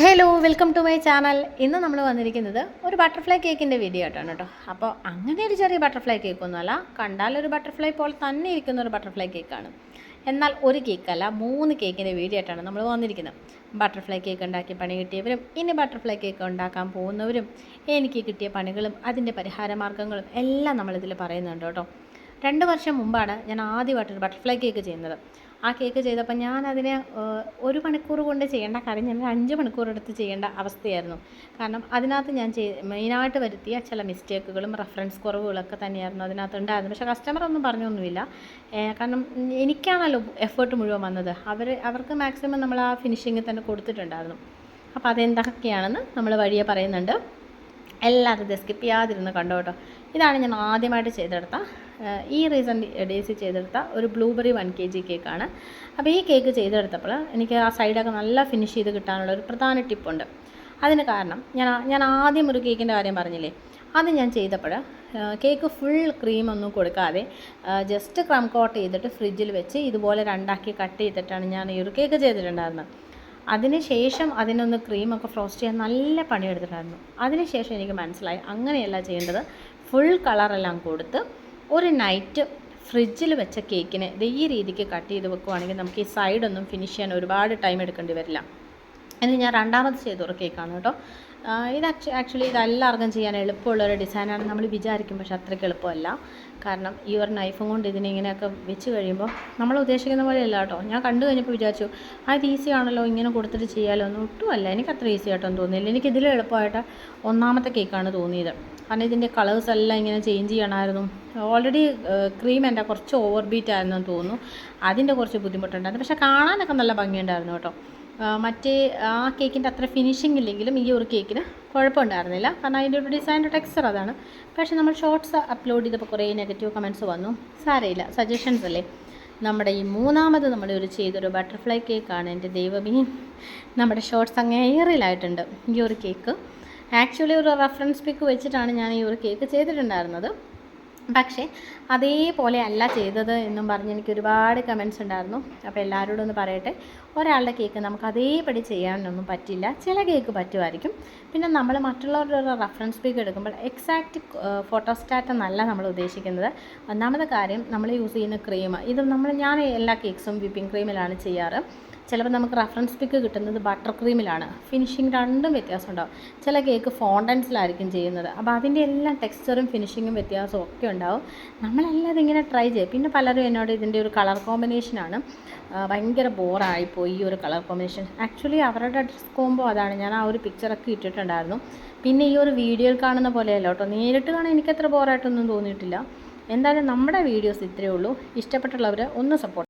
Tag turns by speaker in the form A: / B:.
A: Hello welcome to my channel ഇന്ന് നമ്മൾ വന്നിരിക്കുന്നത് ഒരു ബട്ടർഫ്ലൈ കേക്കിന്റെ വീഡിയോ ആയിട്ടാണ് കേട്ടോ. അപ്പോൾ അങ്ങനെ ഒരു ചെറിയ ബട്ടർഫ്ലൈ കേക്കൊന്നുമല്ല കണ്ടാൽ ഒരു ബട്ടർഫ്ലൈ പോലെ തന്നെ ഇരിക്കുന്ന ഒരു ബട്ടർഫ്ലൈ കേക്കാണ് എന്നാൽ ഒരു കേക്കല്ല മൂന്ന് കേക്കിന്റെ വീഡിയോ ആയിട്ടാണ് നമ്മൾ വന്നിരിക്കുന്നത്. ബട്ടർഫ്ലൈ കേക്ക് ഉണ്ടാക്കി പണി കിട്ടിയവരും ഇനി ബട്ടർഫ്ലൈ കേക്ക് ഉണ്ടാക്കാൻ പോകുന്നവരും എനിക്ക് കിട്ടിയ പണികളും അതിന്റെ പരിഹാര മാർഗങ്ങളും എല്ലാം നമ്മളിതിൽ പറയുന്നുണ്ട് കേട്ടോ. രണ്ട് വർഷം മുമ്പാണ് ഞാൻ ആദ്യമായിട്ടൊരു ബട്ടർഫ്ലൈ കേക്ക് ചെയ്യുന്നത്. ആ കേക്ക് ചെയ്തപ്പോൾ ഞാൻ അതിനെ ഒരു മണിക്കൂർ കൊണ്ട് ചെയ്യേണ്ട കാര്യം ഞാൻ അഞ്ച് മണിക്കൂർ എടുത്ത് ചെയ്യേണ്ട അവസ്ഥയായിരുന്നു. കാരണം അതിനകത്ത് ഞാൻ ചെയ് മെയിനായിട്ട് വരുത്തിയ ചില മിസ്റ്റേക്കുകളും റെഫറൻസ് കുറവുകളൊക്കെ തന്നെയായിരുന്നു അതിനകത്ത് ഉണ്ടായിരുന്നു പക്ഷേ കസ്റ്റമർ ഒന്നും പറഞ്ഞൊന്നുമില്ല. കാരണം എനിക്കാണല്ലോ എഫേർട്ട് മുഴുവൻ വന്നത്. അവർ അവർക്ക് മാക്സിമം നമ്മൾ ആ ഫിനിഷിങ്ങിൽ തന്നെ കൊടുത്തിട്ടുണ്ടായിരുന്നു. അപ്പോൾ അതെന്തൊക്കെയാണെന്ന് നമ്മൾ വഴിയെ പറയുന്നുണ്ട്. എല്ലാവരും ഇത് സ്കിപ്പ് ചെയ്യാതിരുന്ന് കണ്ടോ കേട്ടോ ഇതാണ് ഞാൻ ആദ്യമായിട്ട് ചെയ്തെടുത്ത ഈ റീസെന്റ് ഡേയ്സിൽ ചെയ്തെടുത്ത ഒരു ബ്ലൂബെറി വൺ കെ ജി കേക്കാണ് അപ്പോൾ ഈ കേക്ക് ചെയ്തെടുത്തപ്പോൾ എനിക്ക് ആ സൈഡൊക്കെ നല്ല ഫിനിഷ് ചെയ്ത് കിട്ടാനുള്ള ഒരു പ്രധാന ടിപ്പുണ്ട് അതിന് കാരണം ഞാൻ ഞാൻ ആദ്യം ഒരു കേക്കിന്റെ കാര്യം പറഞ്ഞില്ലേ? അത് ഞാൻ ചെയ്തപ്പോൾ കേക്ക് ഫുൾ ക്രീമൊന്നും കൊടുക്കാതെ ജസ്റ്റ് ക്രം കോട്ട് ചെയ്തിട്ട് ഫ്രിഡ്ജിൽ വെച്ച് ഇതുപോലെ രണ്ടാക്കി കട്ട് ചെയ്തിട്ടാണ് ഞാൻ ഈ ഒരു കേക്ക് ചെയ്തിട്ടുണ്ടായിരുന്നത്. അതിനുശേഷം അതിനൊന്ന് ക്രീമൊക്കെ ഫ്രോസ്റ്റ് ചെയ്യാൻ നല്ല പണിയെടുത്തിട്ടുണ്ടായിരുന്നു. അതിനുശേഷം എനിക്ക് മനസ്സിലായി അങ്ങനെയല്ല ചെയ്യേണ്ടത്. ഫുൾ കളറെല്ലാം കൊടുത്ത് ഒരു നൈറ്റ് ഫ്രിഡ്ജിൽ വെച്ച കേക്കിനെ ഈ രീതിക്ക് കട്ട് ചെയ്ത് വെക്കുവാണെങ്കിൽ നമുക്ക് ഈ സൈഡൊന്നും ഫിനിഷ് ചെയ്യാൻ ഒരുപാട് ടൈം എടുക്കേണ്ടി വരില്ല. ഇനി ഞാൻ രണ്ടാമത് ചെയ്തൊരു കേക്കാണ് കേട്ടോ. ഇത് ആക്ച്വ ആക്ച്വലി ഇത് എല്ലാവർക്കും ചെയ്യാൻ എളുപ്പമുള്ള ഒരു ഡിസൈനാണ് നമ്മൾ വിചാരിക്കും പക്ഷെ അത്രയ്ക്ക് എളുപ്പമല്ല. കാരണം ഈ ഒരു നൈഫും കൊണ്ട് ഇതിനെ ഇങ്ങനെയൊക്കെ വെച്ച് കഴിയുമ്പോൾ നമ്മൾ ഉദ്ദേശിക്കുന്ന പോലെയല്ല കേട്ടോ. ഞാൻ കണ്ടു കഴിഞ്ഞപ്പോൾ വിചാരിച്ചു ആ ഇത് ഈസി ആണല്ലോ ഇങ്ങനെ കൊടുത്തിട്ട് ചെയ്യാമല്ലോ ഒന്നും ഒട്ടുമല്ല. എനിക്ക് അത്ര ഈസി ആയിട്ടൊന്നും തോന്നിയില്ല. എനിക്ക് ഇതിലും എളുപ്പമായിട്ട് ഒന്നാമത്തെ കേക്കാണ് തോന്നിയത്. കാരണം ഇതിന്റെ കളേഴ്സ് എല്ലാം ഇങ്ങനെ ചേഞ്ച് ചെയ്യണമായിരുന്നു. ഓൾറെഡി ക്രീം എന്റെ കുറച്ച് ഓവർ ബീറ്റ് ആയിരുന്നു തോന്നുന്നു. അതിന്റെ കുറച്ച് ബുദ്ധിമുട്ടുണ്ടായിരുന്നു. പക്ഷേ കാണാനൊക്കെ നല്ല ഭംഗിയുണ്ടായിരുന്നു കേട്ടോ. മറ്റേ ആ കേക്കിന്റെ അത്ര ഫിനിഷിംഗ് ഇല്ലെങ്കിലും ഈ ഒരു കേക്കിന് കുഴപ്പമുണ്ടായിരുന്നില്ല. കാരണം അതിന്റെ ഒരു ഡിസൈന്റെ ടെക്സ്ചർ അതാണ്. പക്ഷേ നമ്മൾ ഷോർട്സ് അപ്ലോഡ് ചെയ്തപ്പോൾ കുറേ നെഗറ്റീവ് കമൻസ് വന്നു. സാരയില്ല. സജഷൻസ് അല്ലേ? നമ്മുടെ ഈ മൂന്നാമത് നമ്മൾ ഒരു ചെയ്തൊരു ബട്ടർഫ്ലൈ കേക്കാണ് എന്റെ ദൈവമേ. നമ്മുടെ ഷോർട്സ് അങ്ങ് ഏറിലായിട്ടുണ്ട് ഈ ഒരു കേക്ക് ആക്ച്വലി ഒരു റെഫറൻസ് പിക്ക് വെച്ചിട്ടാണ് ഞാൻ ഈ ഒരു കേക്ക് ചെയ്തിട്ടുണ്ടായിരുന്നത്. പക്ഷേ അതേപോലെ അല്ല ചെയ്തത് എന്നും പറഞ്ഞ് എനിക്ക് ഒരുപാട് കമൻസ് ഉണ്ടായിരുന്നു. അപ്പോൾ എല്ലാവരോടും ഒന്ന് പറയട്ടെ. ഒരാളുടെ കേക്ക് നമുക്ക് അതേപടി ചെയ്യാനൊന്നും പറ്റില്ല. ചില കേക്ക് പറ്റുമായിരിക്കും. പിന്നെ നമ്മൾ മറ്റുള്ളവരുടെ റെഫറൻസ് പിക്ക് എടുക്കുമ്പോൾ എക്സാക്റ്റ് ഫോട്ടോസ്റ്റാറ്റ് എന്നല്ല നമ്മൾ ഉദ്ദേശിക്കുന്നത്. ഒന്നാമത്തെ കാര്യം നമ്മൾ യൂസ് ചെയ്യുന്ന ക്രീം ഇത് നമ്മൾ ഞാൻ എല്ലാ കേക്ക്സും വിപ്പിംഗ് ക്രീമിലാണ് ചെയ്യാറ്. ചിലപ്പോൾ നമുക്ക് റഫറൻസ് പിക്ക് കിട്ടുന്നത് ബട്ടർ ക്രീമിലാണ് ഫിനിഷിങ് രണ്ടും വ്യത്യാസം ഉണ്ടാവും ചില കേക്ക് ഫോണ്ടൻസിലായിരിക്കും ചെയ്യുന്നത്. അപ്പോൾ അതിന്റെ എല്ലാം ടെക്സ്ചറും ഫിനിഷിങ്ങും വ്യത്യാസവും ഒക്കെ ഉണ്ടാവും. നമ്മളെല്ലാം ഇങ്ങനെ ട്രൈ ചെയ്യും. പിന്നെ പലരും എന്നോട് ഇതിന്റെ ഒരു കളർ കോമ്പിനേഷനാണ് ഭയങ്കര ബോറായിപ്പോയി ഈ ഒരു കളർ കോമ്പിനേഷൻ ആക്ച്വലി അവരുടെ ഡ്രസ് കോമ്പോ അതാണ്. ഞാൻ ആ ഒരു പിക്ചറൊക്കെ ഇട്ടിട്ടുണ്ടായിരുന്നു. പിന്നെ ഈ ഒരു വീഡിയോയിൽ കാണുന്ന പോലെയല്ല കേട്ടോ. നേരിട്ട് കാണാൻ എനിക്കത്ര ബോറായിട്ടൊന്നും തോന്നിയിട്ടില്ല. എന്തായാലും നമ്മുടെ വീഡിയോസ് ഇത്രയേ ഉള്ളൂ. ഇഷ്ടപ്പെട്ടുള്ളവർ ഒന്ന് സപ്പോർട്ട്